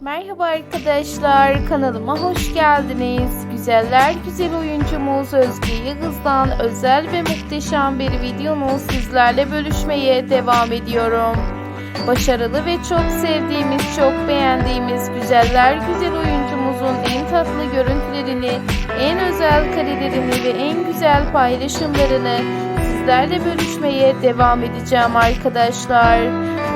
Merhaba arkadaşlar, kanalıma hoş geldiniz. Güzeller güzel oyuncumuz Özge Yıldız'dan özel ve muhteşem bir videonu sizlerle bölüşmeye devam ediyorum. Başarılı ve çok sevdiğimiz, çok beğendiğimiz güzeller güzel oyuncumuzun en tatlı görüntülerini, en özel karelerini ve en güzel paylaşımlarını sizlerle bölüşmeye devam edeceğim arkadaşlar.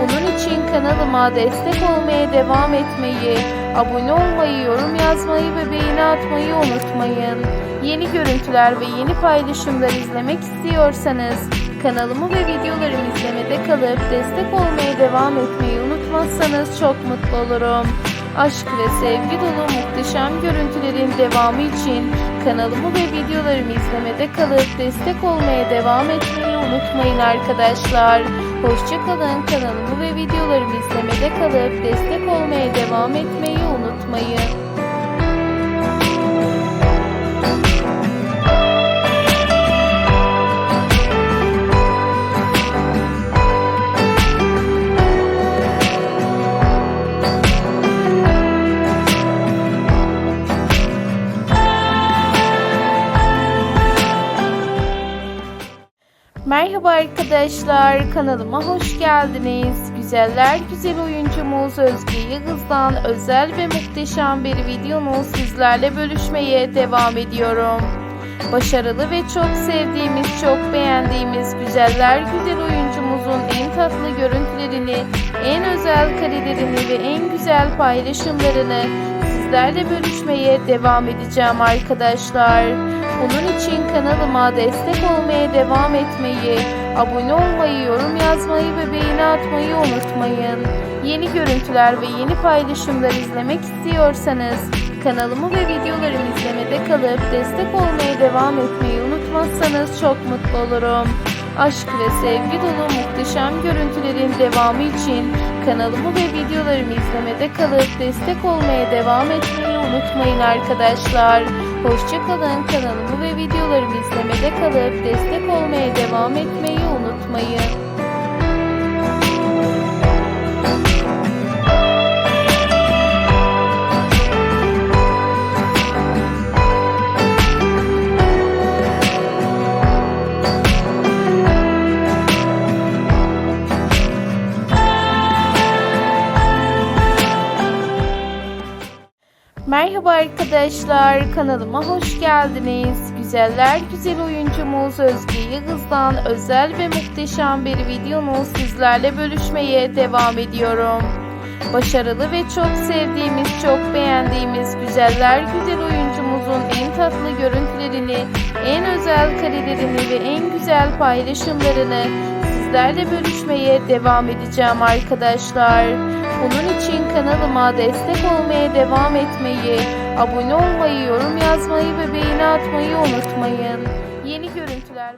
Bunun için kanalıma destek olmaya devam etmeyi, abone olmayı, yorum yazmayı ve beğeni atmayı unutmayın. Yeni görüntüler ve yeni paylaşımlar izlemek istiyorsanız kanalımı ve videolarımı izlemede kalıp destek olmaya devam etmeyi unutmazsanız çok mutlu olurum. Aşk ve sevgi dolu muhteşem görüntülerin devamı için kanalımı ve videolarımı izlemede kalıp destek olmaya devam etmeyi unutmayın arkadaşlar. Hoşçakalın kanalımı ve videolarımı izlemede kalıp destek olmaya devam etmeyi unutmayın. Merhaba arkadaşlar, kanalıma hoş geldiniz. Güzeller güzel oyuncumuz Özge Yıldız'dan özel ve muhteşem bir videonu sizlerle bölüşmeye devam ediyorum. Başarılı ve çok sevdiğimiz, çok beğendiğimiz güzeller güzel oyuncumuzun en tatlı görüntülerini, en özel karelerini ve en güzel paylaşımlarını sizlerle bölüşmeye devam edeceğim arkadaşlar. Bunun için kanalıma destek olmaya devam etmeyi, abone olmayı, yorum yazmayı ve beğeni atmayı unutmayın. Yeni görüntüler ve yeni paylaşımlar izlemek istiyorsanız kanalımı ve videolarımı izlemede kalıp destek olmaya devam etmeyi unutmazsanız çok mutlu olurum. Aşk ve sevgi dolu muhteşem görüntülerin devamı için kanalımı ve videolarımı izlemede kalıp destek olmaya devam etmeyi unutmayın arkadaşlar. Hoşçakalın kanalımı ve videolarımı izlemede kalıp destek olmaya devam etmeyi unutmayın. Merhaba arkadaşlar, kanalıma hoş geldiniz. Güzeller güzel oyuncumuz Özge Yıldız'dan özel ve muhteşem bir videonu sizlerle bölüşmeye devam ediyorum. Başarılı ve çok sevdiğimiz, çok beğendiğimiz güzeller güzel oyuncumuzun en tatlı görüntülerini, en özel karelerini ve en güzel paylaşımlarını sizlerle bölüşmeye devam edeceğim arkadaşlar. Bunun için kanalıma destek olmaya devam etmeyi, abone olmayı, yorum yazmayı ve beğeni atmayı unutmayın. Yeni görüntüler